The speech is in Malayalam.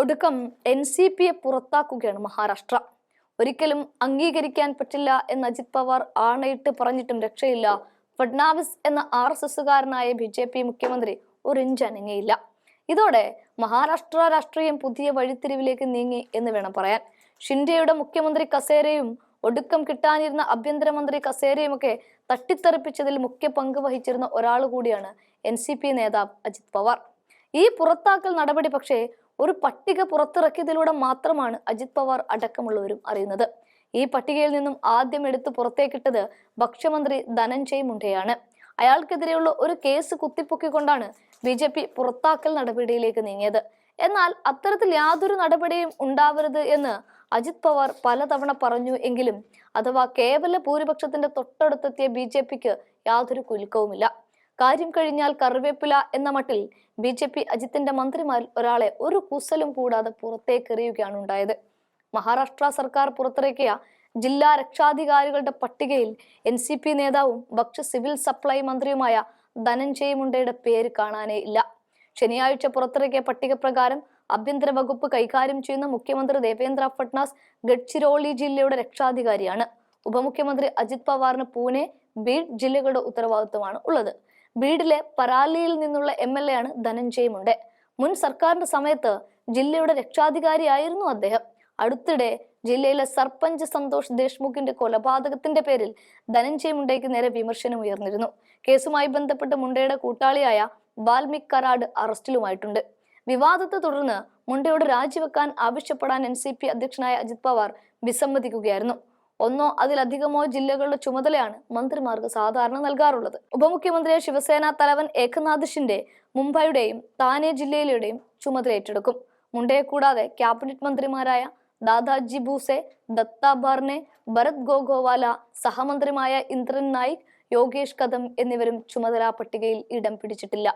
ഒടുക്കം എൻ സി പിയെ പുറത്താക്കുകയാണ് മഹാരാഷ്ട്ര. ഒരിക്കലും അംഗീകരിക്കാൻ പറ്റില്ല എന്ന് അജിത് പവാർ ആണയിട്ട് പറഞ്ഞിട്ടും രക്ഷയില്ല. ഫഡ്നാവിസ് എന്ന ആർ എസ് എസുകാരനായ ബി ജെ പി മുഖ്യമന്ത്രി ഒരു ഇഞ്ച് അനങ്ങിയില്ല. ഇതോടെ മഹാരാഷ്ട്ര രാഷ്ട്രീയം പുതിയ വഴിത്തിരിവിലേക്ക് നീങ്ങി എന്ന് വേണം പറയാൻ. ഷിൻഡെയുടെ മുഖ്യമന്ത്രി കസേരയും ഒടുക്കം കിട്ടാനിരുന്ന ആഭ്യന്തരമന്ത്രി കസേരയുമൊക്കെ തട്ടിത്തെറിപ്പിച്ചതിൽ മുഖ്യ പങ്ക് വഹിച്ചിരുന്ന ഒരാൾ കൂടിയാണ് എൻ സി പി നേതാവ് അജിത് പവാർ. ഈ പുറത്താക്കൽ നടപടി പക്ഷേ ഒരു പട്ടിക പുറത്തിറക്കിയതിലൂടെ മാത്രമാണ് അജിത് പവാർ അടക്കമുള്ളവരും അറിയുന്നത്. ഈ പട്ടികയിൽ നിന്നും ആദ്യം എടുത്ത് പുറത്തേക്കിട്ടത് ഭക്ഷ്യമന്ത്രി ധനഞ്ജയ് മുണ്ടയാണ്. അയാൾക്കെതിരെയുള്ള ഒരു കേസ് കുത്തിപ്പൊക്കിക്കൊണ്ടാണ് ബി ജെ പി പുറത്താക്കൽ നടപടിയിലേക്ക് നീങ്ങിയത്. എന്നാൽ അത്തരത്തിൽ യാതൊരു നടപടിയും ഉണ്ടാവരുത് എന്ന് അജിത് പവാർ പലതവണ പറഞ്ഞു എങ്കിലും അഥവാ കേവല ഭൂരിപക്ഷത്തിന്റെ തൊട്ടടുത്തെത്തിയ ബി ജെ പിക്ക് യാതൊരു കുലുക്കവുമില്ല. കാര്യം കഴിഞ്ഞാൽ കറിവേപ്പില എന്ന മട്ടിൽ ബി ജെ പി അജിത്തിന്റെ മന്ത്രിമാരിൽ ഒരാളെ ഒരു കുസലും കൂടാതെ പുറത്തേക്കെറിയുകയാണ് ഉണ്ടായത്. മഹാരാഷ്ട്ര സർക്കാർ പുറത്തിറക്കിയ ജില്ലാ രക്ഷാധികാരികളുടെ പട്ടികയിൽ എൻ സി പി നേതാവും ഭക്ഷ്യ സിവിൽ സപ്ലൈ മന്ത്രിയുമായ ധനഞ്ജയ് മുണ്ടയുടെ പേര് കാണാനേ ഇല്ല. ശനിയാഴ്ച പുറത്തിറക്കിയ പട്ടിക പ്രകാരം ആഭ്യന്തര വകുപ്പ് കൈകാര്യം ചെയ്യുന്ന മുഖ്യമന്ത്രി ദേവേന്ദ്ര ഫട്നാസ് ഗഡ്ചിരോളി ജില്ലയുടെ രക്ഷാധികാരിയാണ്. ഉപമുഖ്യമന്ത്രി അജിത് പവാറിന് പൂനെ ബീഡ് ജില്ലകളുടെ ഉത്തരവാദിത്വമാണ് ഉള്ളത്. ബീഡിലെ പരാലിയിൽ നിന്നുള്ള എം എൽ എ ആണ് ധനഞ്ജയ് മുണ്ടെ മുൻ സർക്കാരിന്റെ സമയത്ത് ജില്ലയുടെ രക്ഷാധികാരിയായിരുന്നു അദ്ദേഹം. അടുത്തിടെ ജില്ലയിലെ സർപഞ്ച് സന്തോഷ് ദേശ്മുഖിന്റെ കൊലപാതകത്തിന്റെ പേരിൽ ധനഞ്ജയ് മുണ്ടയ്ക്ക് നേരെ വിമർശനം ഉയർന്നിരുന്നു. കേസുമായി ബന്ധപ്പെട്ട് മുണ്ടയുടെ കൂട്ടാളിയായ വാൽമിക് കരാട് അറസ്റ്റിലുമായിട്ടുണ്ട്. വിവാദത്തെ തുടർന്ന് മുണ്ടയോട് രാജിവെക്കാൻ ആവശ്യപ്പെടാൻ എൻ സി പി അധ്യക്ഷനായ അജിത് പവാർ വിസമ്മതിക്കുകയായിരുന്നു. ഒന്നോ അതിലധികമോ ജില്ലകളുടെ ചുമതലയാണ് മന്ത്രിമാർക്ക് സാധാരണ നൽകാറുള്ളത്. ഉപമുഖ്യമന്ത്രി ശിവസേന തലവൻ ഏകനാഥ് ഷിൻഡെ മുംബൈയുടെയും താനെ ജില്ലയിലെയും ചുമതല ഏറ്റെടുക്കും. മുണ്ടയെ കൂടാതെ ക്യാബിനറ്റ് മന്ത്രിമാരായ ദാദാജി ബൂസെ ദത്ത ബാർനെ ഭരത് ഗോഗോവാല സഹമന്ത്രിമായ ഇന്ദ്രൻ നായിക് യോഗേഷ് കദം എന്നിവരും ചുമതലാ പട്ടികയിൽ ഇടം പിടിച്ചിട്ടില്ല.